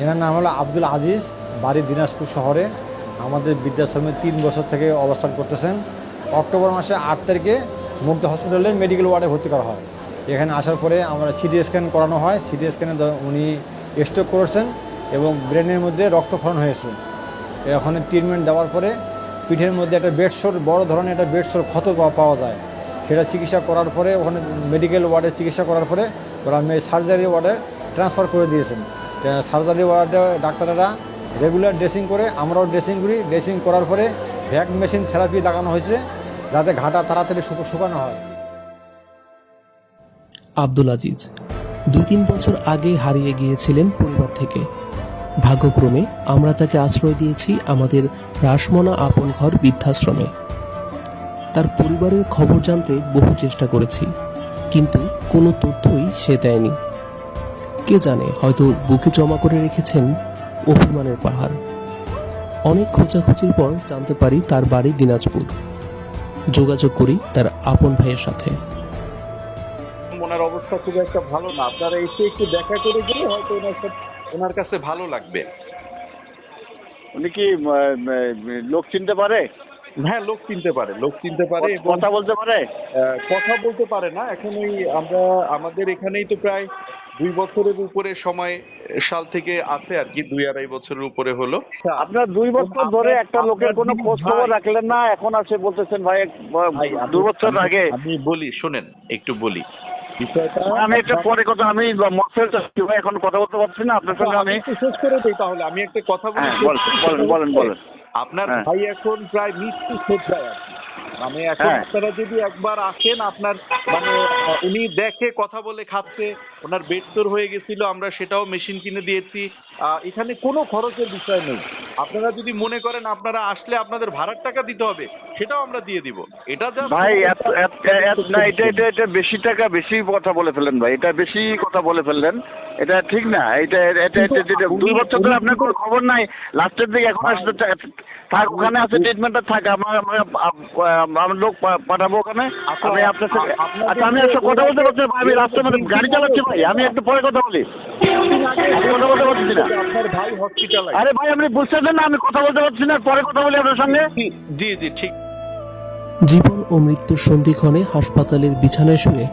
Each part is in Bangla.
এনার নাম হলো আব্দুল আজিজ, বাড়ি দিনাজপুর শহরে। আমাদের বৃদ্ধাশ্রমে তিন বছর থেকে অবস্থান করতেছেন। অক্টোবর মাসে আট তারিখে মুগ্ধ হসপিটালে মেডিকেল ওয়ার্ডে ভর্তি করা হয়। এখানে আসার পরে আমরা সিটি স্ক্যান করানো হয়। সিটি স্ক্যানে উনি স্ট্রোক করেছেন এবং ব্রেনের মধ্যে রক্তক্ষরণ হয়েছে। ওখানে ট্রিটমেন্ট দেওয়ার পরে পিঠের মধ্যে একটা বেডশোর, বড় ধরনের একটা বেডশোর ক্ষত পাওয়া- যায়। সেটা চিকিৎসা করার পরে ওখানে মেডিকেল ওয়ার্ডে চিকিৎসা করার পরে ওরা সার্জারি ওয়ার্ডে ট্রান্সফার করে দিয়েছেন। সার্জারি ওয়ার্ডে ডাক্তারেরা রেগুলার ড্রেসিং করে, আমরাও ড্রেসিং করি। ড্রেসিং করার পরে ভ্যাক মেশিন থেরাপি লাগানো হয়েছে, যাতে ঘাটা তাড়াতাড়ি শুকো- শুকানো হয়। আব্দুল আজিজ দুই তিন বছর আগে হারিয়ে গিয়েছিলেন পরিবার থেকে। ভাগ্যক্রমে আমরা তাকে আশ্রয় দিয়েছি আমাদের রাসমনা আপন ঘর বৃদ্ধাশ্রমে। তার পরিবারের খবর জানতে বহু চেষ্টা করেছি, কিন্তু কোনো তথ্যই সে দেয়নি। কে জানে হয়তো বুকে জমা করে রেখেছেন অভিমানের পাহাড়। অনেক খোঁজাখুঁজির পর জানতে পারি তার বাড়ি দিনাজপুর। যোগাযোগ করি তার আপন ভাইয়ের সাথে। ওনার অবস্থা খুব একটা ভালো না। আপনারা এসে একটু দেখা করে গেলে হয়তো ওনার সাথে ওনার কাছে ভালো লাগবে। উনি কি লোক চিনতে পারে? হ্যাঁ লোক চিনতে পারে লোক চিনতে পারে কথা বলতে পারে? আহ, কথা বলতে পারে না। এখন ওই আমরা আমাদের এখানেই তো প্রায় দুই বছরের উপরে সময় সাল থেকে আছে আর কি দুই আড়াই বছরের উপরে হলো আপনার দুই বছর ধরে একটা লোকের কোনো খোঁজ খবর রাখলেন না এখন আছে বলতেছেন ভাই দু বছর আগে আমি বলি শোনেন একটু বলি আমি একটা পরে কথা আমি এখন কথা বলতে পারছি না আপনার সঙ্গে আমি শেষ করে দিই তাহলে আমি একটা কথা বলি হ্যাঁ, বলেন, বলেন, বলেন, বলেন। আপনার হ্যাঁ। ভাই এখন প্রায় মৃত্যু সজ্জায় আছে মানে এখন হ্যাঁ। আপনারা যদি একবার আসেন আপনার মানে উনি দেখে কথা বলে খাচ্ছে ওনার বেড তোর হয়ে গেছিল আমরা সেটাও মেশিন কিনে দিয়েছি। এখানে কোনো খরচের বিষয় নেই। আপনারা যদি মনে করেন আপনারা আসলে আপনাদের ভাড়ার টাকা দিতে হবে সেটাও আমরা দিয়ে দিব। এটা যা ভাই না এটা এটা এটা বেশি টাকা বেশি কথা বলে ফেললেন ভাই। এটা বেশি কথা বলে ফেললেন। এটা ঠিক না। এটা এটা দুই বছর ধরে আপনার কোনো খবর নাই। লাস্টের দিকে এখন আসলে থা- থাক ওখানে আছে ট্রিটমেন্টটা থাক আমার আমার লোক পাঠাবো ওখানে। আমি আপনার সাথে আচ্ছা আমি একটা কথা বলতে পারছি ভাই আমি রাস্তার মধ্যে গাড়ি চালাচ্ছি ভাই আমি একটু পরে কথা বলি। কথা বলতে পারছি না। ভাই হসপিটাল আরে ভাই আপনি বুঝতেছেন না আমি কথা বলতে পারছি না পরে কথা বলি আপনার সঙ্গে। জি জি ঠিক। জীবন ও মৃত্যুর সন্ধিক্ষণে হাসপাতালের বিছানায় শুয়ে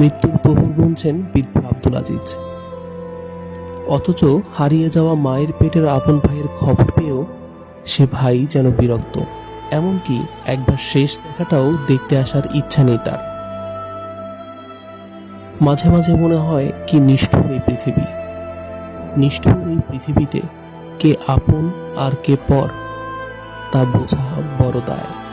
মৃত্যুর প্রহর গুনছেন বৃদ্ধ আব্দুল আজিজ। অথচ হারিয়ে যাওয়া মায়ের পেটের আপন ভাইয়ের খবর পেয়েও সে ভাই যেন বিরক্ত। এমনকি একবার শেষ দেখাটাও দেখতে আসার ইচ্ছা নেই তার। মাঝে মাঝে মনে হয় কি নিষ্ঠুর এই পৃথিবী। নিষ্ঠুর এই পৃথিবীতে কে আপন আর কে পর, তা বোঝা বড় দায়।